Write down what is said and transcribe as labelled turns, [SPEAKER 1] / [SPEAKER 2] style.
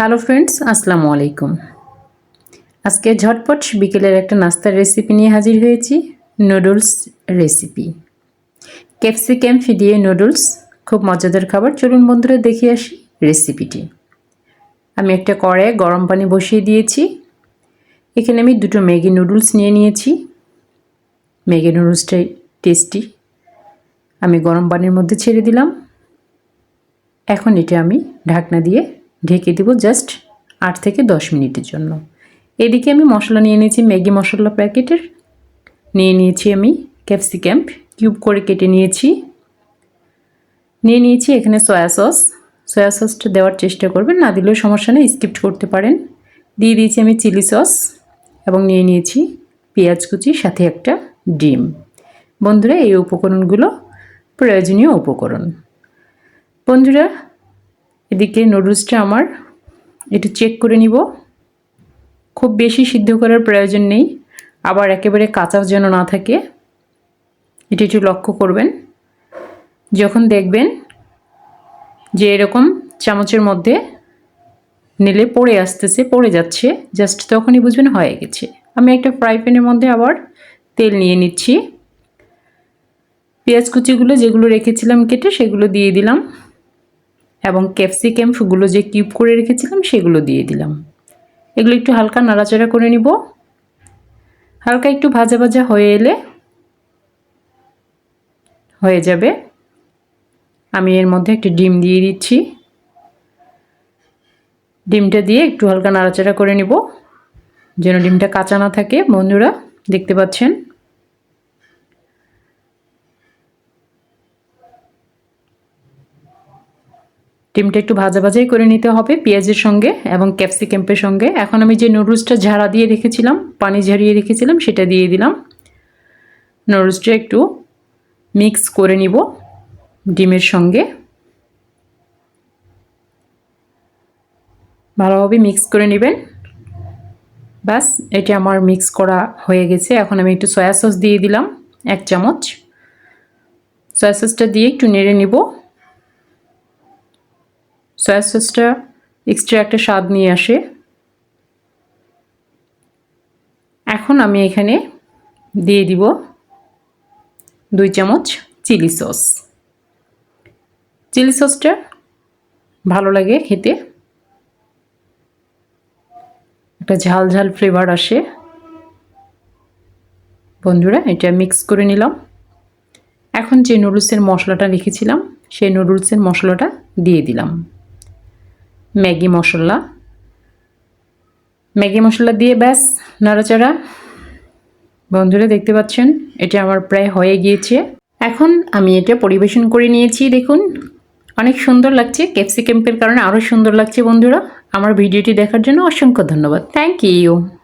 [SPEAKER 1] Hello friends আসসালামু আলাইকুম। আজকে ঝটপট বিকেলের একটা নাস্তার রেসিপি নিয়ে হাজির হয়েছি নুডলস রেসিপি ক্যাপসিকাম ফিডিয়ে নুডলস খুব মজাদার খাবার। চলুন বন্ধুরা দেখে আসি রেসিপিটি আমি একটা কড়াইয়ে গরম পানি বসিয়ে দিয়েছি। এখানে আমি দুটো ম্যাগি নুডলস নিয়ে নিয়েছি। ম্যাগি নুডলসটাই টেস্টি আমি গরম পানির মধ্যে ছেড়ে দিলাম। এখন এটা আমি ঢাকনা দিয়ে ঢেকে দেবো জাস্ট আট থেকে দশ মিনিটের জন্য। এদিকে আমি মশলা নিয়ে নিয়েছি ম্যাগি মশলা প্যাকেটের। নিয়ে নিয়েছি আমি ক্যাপসিকাম কিউব করে কেটে নিয়েছি। নিয়ে নিয়েছি এখানে সয়া সস। সয়া সসটা দেওয়ার চেষ্টা করবেন, না দিলেও সমস্যা নেই স্কিপ্ট করতে পারেন। দিয়ে দিয়েছি আমি চিলি সস এবং নিয়ে নিয়েছি পেঁয়াজ কুচি, সাথে একটা ডিম। বন্ধুরা, এই উপকরণগুলো প্রয়োজনীয় উপকরণ। বন্ধুরা এদিকে নুডলসটা আমার একটু চেক করে নিব। খুব বেশি সিদ্ধ করার প্রয়োজন নেই, আবার একেবারে কাঁচা যেন না থাকে, এটা একটু লক্ষ্য করবেন। যখন দেখবেন যে এরকম চামচের মধ্যে নিলে পড়ে আসতেছে, পড়ে যাচ্ছে জাস্ট তখনই বুঝবেন হয়ে গেছে। আমি একটা ফ্রাই প্যানের মধ্যে আবার তেল নিয়ে নিচ্ছি। পেঁয়াজ কুচিগুলো যেগুলো রেখেছিলাম কেটে, সেগুলো দিয়ে দিলাম। এবং ক্যাপসিকামগুলো যে কিউব করে রেখেছিলাম, সেগুলো দিয়ে দিলাম। এগুলো একটু হালকা নাড়াচাড়া করে নিব। হালকা একটু ভাজা ভাজা হয়ে এলে হয়ে যাবে। আমি এর মধ্যে একটি ডিম দিয়ে দিচ্ছি। ডিমটা দিয়ে একটু হালকা নাড়াচাড়া করে নিব। যেন ডিমটা কাঁচা না থাকে, বন্ধুরা, দেখতে পাচ্ছেন? ডিমটা একটু ভাজা ভাজাই করে নিতে হবে পেঁয়াজের সঙ্গে এবং ক্যাপসিকাম্পের সঙ্গে। এখন আমি যে নুডলসটা ঝাড়া দিয়ে রেখেছিলাম, পানি ঝারিয়ে রেখেছিলাম, সেটা দিয়ে দিলাম। নুডলসটা একটু মিক্স করে নিব ডিমের সঙ্গে। ভালোভাবে মিক্স করে নেবেন। ব্যাস, এটা আমার মিক্স করা হয়ে গেছে। এখন আমি একটু সয়া সস দিয়ে দিলাম, এক চামচ। সয়া সসটা দিয়ে একটু নেড়ে নিব। সয়া সসটা এক্সট্রা একটা স্বাদ নিয়ে আসে। এখন আমি এখানে দিয়ে দিব দুই চামচ চিলি সস। চিলি সসটা ভালো লাগে খেতে। একটা ঝাল ঝাল ফ্লেভার আসে। বন্ধুরা, এটা মিক্স করে নিলাম। এখন যে নুডলসের মশলাটা রেখেছিলাম সেই নুডলসের মশলাটা দিয়ে দিলাম। ম্যাগি মশলা। ম্যাগি মশলা দিয়ে ব্যাস, নাড়াচাড়া। বন্ধুরা, দেখতে পাচ্ছেন, এটা আমার প্রায় হয়ে গিয়েছে। এখন আমি এটা পরিবেশন করে নিয়েছি, দেখুন। অনেক সুন্দর লাগছে ক্যাপসিক্যাম্পের কারণে আরও সুন্দর লাগছে, বন্ধুরা। আমার ভিডিওটি দেখার জন্য অসংখ্য ধন্যবাদ। Thank you